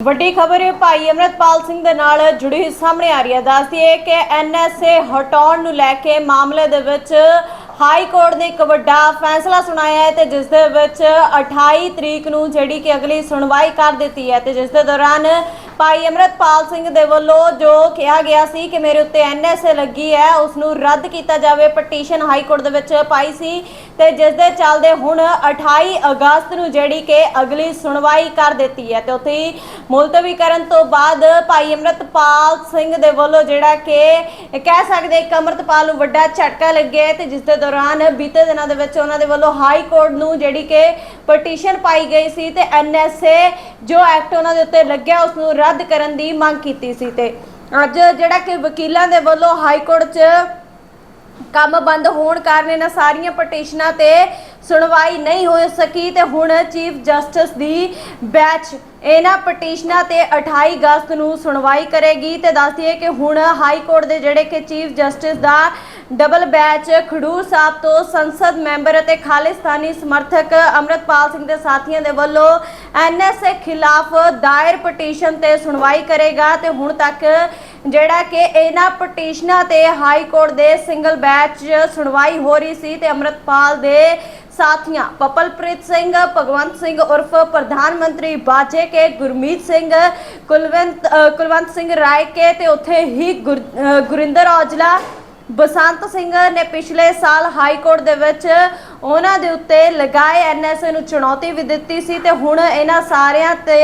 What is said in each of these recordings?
ਵੱਡੀ ਖਬਰ ਭਾਈ ਅਮਰਤਪਾਲ ਸਿੰਘ ਦੇ ਨਾਲ ਜੁੜੀ ਸਾਹਮਣੇ ਆ ਰਹੀ ਹੈ। ਦੱਸਦੀ ਹੈ ਕਿ ਐਨਐਸਏ ਹਟਾਉਣ ਨੂੰ ਲੈ ਕੇ ਮਾਮਲੇ ਦੇ ਵਿੱਚ ਹਾਈ ਕੋਰਟ ਨੇ ਇੱਕ ਵੱਡਾ ਫੈਸਲਾ ਸੁਣਾਇਆ ਹੈ ਤੇ ਜਿਸ ਦੇ ਵਿੱਚ 28 ਤਰੀਕ ਨੂੰ ਜਿਹੜੀ ਕਿ ਅਗਲੀ ਸੁਣਵਾਈ ਕਰ ਦਿੱਤੀ ਹੈ ਤੇ ਜਿਸ ਦੇ ਦੌਰਾਨ ਭਾਈ ਅਮਰਤਪਾਲ ਸਿੰਘ ਦੇ ਵੱਲੋਂ ਜੋ ਕਿਹਾ ਗਿਆ ਸੀ ਕਿ ਮੇਰੇ ਉੱਤੇ ਐਨਐਸਏ ਲੱਗੀ ਹੈ ਉਸ ਨੂੰ ਰੱਦ ਕੀਤਾ ਜਾਵੇ, ਪਟੀਸ਼ਨ ਹਾਈ ਕੋਰਟ ਦੇ ਵਿੱਚ ਪਾਈ ਸੀ ਤੇ ਜਿਸ ਦੇ ਚੱਲਦੇ ਹੁਣ 28 ਅਗਸਤ ਨੂੰ ਜਿਹੜੀ ਕਿ ਅਗਲੀ ਸੁਣਵਾਈ ਕਰ ਦਿੱਤੀ ਹੈ ਤੇ ਉੱਥੇ ਹੀ ਮੁਲਤਵੀ ਕਰਨ ਤੋਂ ਬਾਅਦ ਭਾਈ ਅਮਰਤਪਾਲ ਸਿੰਘ ਦੇ ਵੱਲੋਂ ਜਿਹੜਾ ਕਿ ਕਹਿ ਸਕਦੇ ਇੱਕ ਅਮਰਤਪਾਲ ਨੂੰ ਵੱਡਾ ਝਟਕਾ ਲੱਗਿਆ ਹੈ ਤੇ ਜਿਸ ਦੇ ਦੌਰਾਨ ਬੀਤੇ ਦਿਨਾਂ ਦੇ ਵਿੱਚ ਉਹਨਾਂ ਦੇ ਵੱਲੋਂ ਹਾਈ ਕੋਰਟ ਨੂੰ ਜਿਹੜੀ ਕਿ ਪਟੀਸ਼ਨ ਪਾਈ ਗਈ ਸੀ ਤੇ ਐਨਐਸਏ ਜੋ ਐਕਟ ਉਹਨਾਂ ਦੇ ਉੱਤੇ ਲੱਗਿਆ ਉਸ ਨੂੰ ਰੱਦ ਕਰਨ ਦੀ ਮੰਗ ਕੀਤੀ ਸੀ ਤੇ ਅੱਜ ਜਿਹੜਾ ਕਿ ਵਕੀਲਾਂ ਦੇ ਵੱਲੋਂ ਹਾਈ ਕੋਰਟ 'ਚ ਕੰਮ ਬੰਦ ਹੋਣ ਕਾਰਨ ਇਹਨਾਂ ਸਾਰੀਆਂ ਪਟੀਸ਼ਨਾਂ ਤੇ ਸੁਣਵਾਈ ਨਹੀਂ ਹੋ ਸਕੀ ਤੇ ਹੁਣ ਚੀਫ ਜਸਟਿਸ ਦੀ ਬੈਚ ਇਹਨਾਂ ਪਟੀਸ਼ਨਾਂ ਤੇ 28 ਅਗਸਤ ਨੂੰ ਸੁਣਵਾਈ ਕਰੇਗੀ ਤੇ ਦੱਸਦੀਏ ਕਿ ਹੁਣ ਹਾਈ ਕੋਰਟ ਦੇ ਜਿਹੜੇ ਕਿ ਚੀਫ ਜਸਟਿਸ ਦਾ ਡਬਲ ਬੈਚ ਖਡੂਰ ਸਾਹਿਬ ਤੋਂ ਸੰਸਦ ਮੈਂਬਰ ਅਤੇ ਖਾਲਿਸਤਾਨੀ ਸਮਰਥਕ ਅਮਰਤਪਾਲ ਸਿੰਘ ਦੇ ਸਾਥੀਆਂ ਦੇ ਵੱਲੋਂ ਐਨਐਸਏ ਖਿਲਾਫ ਦਾਇਰ ਪਟੀਸ਼ਨ ਤੇ ਸੁਣਵਾਈ ਕਰੇਗਾ ਤੇ ਹੁਣ ਤੱਕ ਜਿਹੜਾ ਕਿ ਇਹਨਾਂ ਪਟੀਸ਼ਨਾਂ ਤੇ ਹਾਈ ਕੋਰਟ ਦੇ ਸਿੰਗਲ ਬੈਚ ਸੁਣਵਾਈ ਹੋ ਰਹੀ ਸੀ ਤੇ ਅਮਰਤਪਾਲ ਦੇ ਸਾਥੀਆਂ, ਪਪਲਪ੍ਰੀਤ ਸਿੰਘ, ਭਗਵੰਤ ਸਿੰਘ ਉਰਫ ਪ੍ਰਧਾਨ ਮੰਤਰੀ ਬਾਜੇ ਕੇ, ਗੁਰਮੀਤ ਸਿੰਘ, ਕੁਲਵੰਤ ਕੁਲਵੰਤ ਸਿੰਘ ਰਾਏ ਕੇ ਤੇ ਉੱਥੇ ਹੀ ਗੁਰ- ਗੁਰਿੰਦਰ ਔਜਲਾ, ਬਸੰਤ ਸਿੰਘ ਨੇ ਪਿਛਲੇ ਸਾਲ ਹਾਈ ਕੋਰਟ ਦੇ ਵਿੱਚ ਉਹਨਾਂ ਦੇ ਉੱਤੇ ਲਗਾਏ ਐਨਐਸਏ ਨੂੰ ਚੁਣੌਤੀ ਵੀ ਦਿੱਤੀ ਸੀ ਤੇ ਹੁਣ ਇਹਨਾਂ ਸਾਰਿਆਂ ਤੇ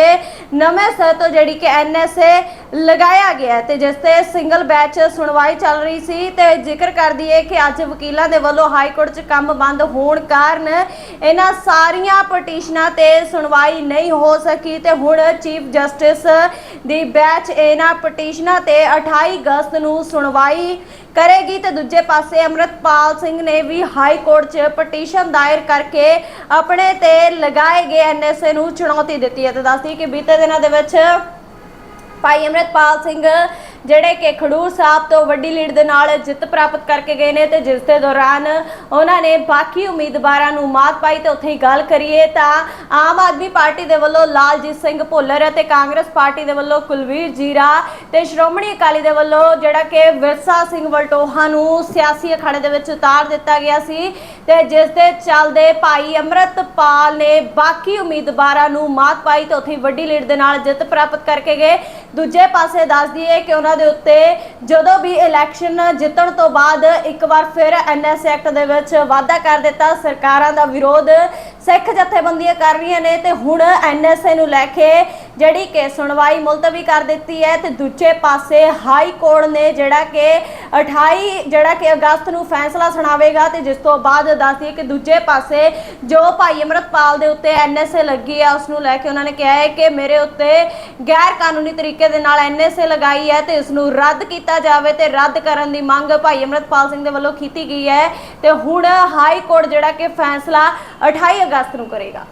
ਨਵੇਂ ਸਿਰ ਤੋਂ ਜਿਹੜੀ ਕਿ ਐਨਐਸਏ ਲਗਾਇਆ ਗਿਆ ਹੈ ਤੇ ਜਿਸ ਤੇ ਸਿੰਗਲ ਬੈਚ ਸੁਣਵਾਈ ਚੱਲ ਰਹੀ ਸੀ ਤੇ ਜ਼ਿਕਰ ਕਰਦੀ ਹੈ ਕਿ ਅੱਜ ਵਕੀਲਾਂ ਦੇ ਵੱਲੋਂ ਹਾਈ ਕੋਰਟ 'ਚ ਕੰਮ ਬੰਦ ਹੋਣ ਕਾਰਨ ਇਹਨਾਂ ਸਾਰੀਆਂ ਪਟੀਸ਼ਨਾਂ ਤੇ ਸੁਣਵਾਈ ਨਹੀਂ ਹੋ ਸਕੀ ਤੇ ਹੁਣ ਚੀਫ ਜਸਟਿਸ ਦੀ ਬੈਚ ਇਹਨਾਂ ਪਟੀਸ਼ਨਾਂ ਤੇ 28 ਅਗਸਤ ਨੂੰ ਸੁਣਵਾਈ ਕਰੇਗੀ ਤੇ ਦੂਜੇ ਪਾਸੇ ਅਮਰਤਪਾਲ ਸਿੰਘ ਨੇ ਵੀ ਹਾਈ ਕੋਰਟ 'ਚ ਪਟੀਸ਼ਨ ਦਾਇਰ ਕਰਕੇ ਆਪਣੇ ਤੇ ਲਗਾਏ ਗਏ ਐਨਐਸਏ ਨੂੰ ਚੁਣੌਤੀ ਦਿੱਤੀ ਹੈ। ਤੇ ਦੱਸਦੀ ਕਿ ਬੀਤੇ ਦਿਨਾਂ ਦੇ ਵਿੱਚ ਭਾਈ ਅਮਰਤਪਾਲ ਸਿੰਘ, ਜਿਹੜੇ ਕਿ ਖਡੂਰ ਸਾਹਿਬ ਤੋਂ ਵੱਡੀ ਲੀਡ ਦੇ ਨਾਲ ਜਿੱਤ ਪ੍ਰਾਪਤ ਕਰਕੇ ਗਏ ਨੇ ਤੇ ਜਿਸ ਦੇ ਦੌਰਾਨ ਉਹਨਾਂ ਨੇ ਬਾਕੀ ਉਮੀਦਵਾਰਾਂ ਨੂੰ ਮਾਤ ਪਾਈ ਤੇ ਉੱਥੇ ਹੀ ਗੱਲ ਕਰੀਏ ਤਾਂ ਆਮ ਆਦਮੀ ਪਾਰਟੀ ਦੇ ਵੱਲੋਂ ਲਾਲਜੀਤ ਸਿੰਘ ਭੁੱਲਰ ਅਤੇ ਕਾਂਗਰਸ ਪਾਰਟੀ ਦੇ ਵੱਲੋਂ ਕੁਲਵੀਰ ਜੀਰਾ ਤੇ ਸ਼੍ਰੋਮਣੀ ਅਕਾਲੀ ਦੇ ਵੱਲੋਂ ਜਿਹੜਾ ਕਿ ਵਿਰਸਾ ਸਿੰਘ ਵਲਟੋਹਾ ਨੂੰ ਸਿਆਸੀ ਅਖਾੜੇ ਦੇ ਵਿੱਚ ਉਤਾਰ ਦਿੱਤਾ ਗਿਆ ਸੀ ਤੇ ਜਿਸ ਦੇ ਚੱਲਦੇ ਭਾਈ ਅਮਰਤਪਾਲ ਨੇ ਬਾਕੀ ਉਮੀਦਵਾਰਾਂ ਨੂੰ ਮਾਤ ਪਾਈ ਤੇ ਉੱਥੇ ਵੱਡੀ ਲੀਡ ਦੇ ਨਾਲ ਜਿੱਤ ਪ੍ਰਾਪਤ ਕਰਕੇ ਗਏ। ਦੂਜੇ ਪਾਸੇ ਦੱਸ ਦਈਏ ਕਿ ਉਹਨਾਂ ਦੇ ਉੱਤੇ ਜਦੋਂ ਵੀ ਇਲੈਕਸ਼ਨ ਜਿੱਤਣ ਤੋਂ ਬਾਅਦ ਇੱਕ ਵਾਰ ਫਿਰ ਐਨਐਸ ਐਕਟ ਦੇ ਵਿੱਚ ਵਾਅਦਾ ਕਰ ਦਿੱਤਾ, ਸਰਕਾਰਾਂ ਦਾ ਵਿਰੋਧ ਸਿੱਖ ਜਥੇਬੰਦੀਆਂ ਕਰ ਰਹੀਆਂ ਨੇ ਤੇ ਹੁਣ ਐਨਐਸਏ ਨੂੰ ਲੈ ਕੇ ਜਿਹੜੀ ਕਿ ਸੁਣਵਾਈ ਮੁਲਤਵੀ ਕਰ ਦਿੱਤੀ ਹੈ ਤੇ ਦੂਜੇ ਪਾਸੇ ਹਾਈ ਕੋਰਟ ਨੇ ਜਿਹੜਾ ਕਿ 28 ਜਿਹੜਾ ਕਿ ਅਗਸਤ ਨੂੰ ਫੈਸਲਾ ਸੁਣਾਵੇਗਾ ਤੇ ਜਿਸ ਤੋਂ ਬਾਅਦ ਦੱਸਦੀ ਕਿ ਦੂਜੇ ਪਾਸੇ ਜੋ ਭਾਈ ਅਮਰਤਪਾਲ ਦੇ ਉੱਤੇ ਐਨਐਸਏ ਲੱਗੀ ਹੈ ਉਸ ਨੂੰ ਲੈ ਕੇ ਉਹਨਾਂ ਨੇ ਕਿਹਾ ਹੈ ਕਿ ਮੇਰੇ ਉੱਤੇ ਗੈਰ ਕਾਨੂੰਨੀ ਤਰੀਕੇ ਦੇ ਨਾਲ ਐਨਐਸਏ ਲਗਾਈ ਹੈ ਤੇ ਇਸ ਨੂੰ ਰੱਦ ਕੀਤਾ ਜਾਵੇ ਤੇ ਰੱਦ ਕਰਨ ਦੀ ਮੰਗ ਭਾਈ ਅਮਰਤਪਾਲ ਸਿੰਘ ਦੇ ਵੱਲੋਂ ਕੀਤੀ ਗਈ ਹੈ ਤੇ ਹੁਣ ਹਾਈ ਕੋਰਟ ਜਿਹੜਾ ਕਿ ਫੈਸਲਾ 28 ਅਗਸਤ ਨੂੰ ਕਰੇਗਾ।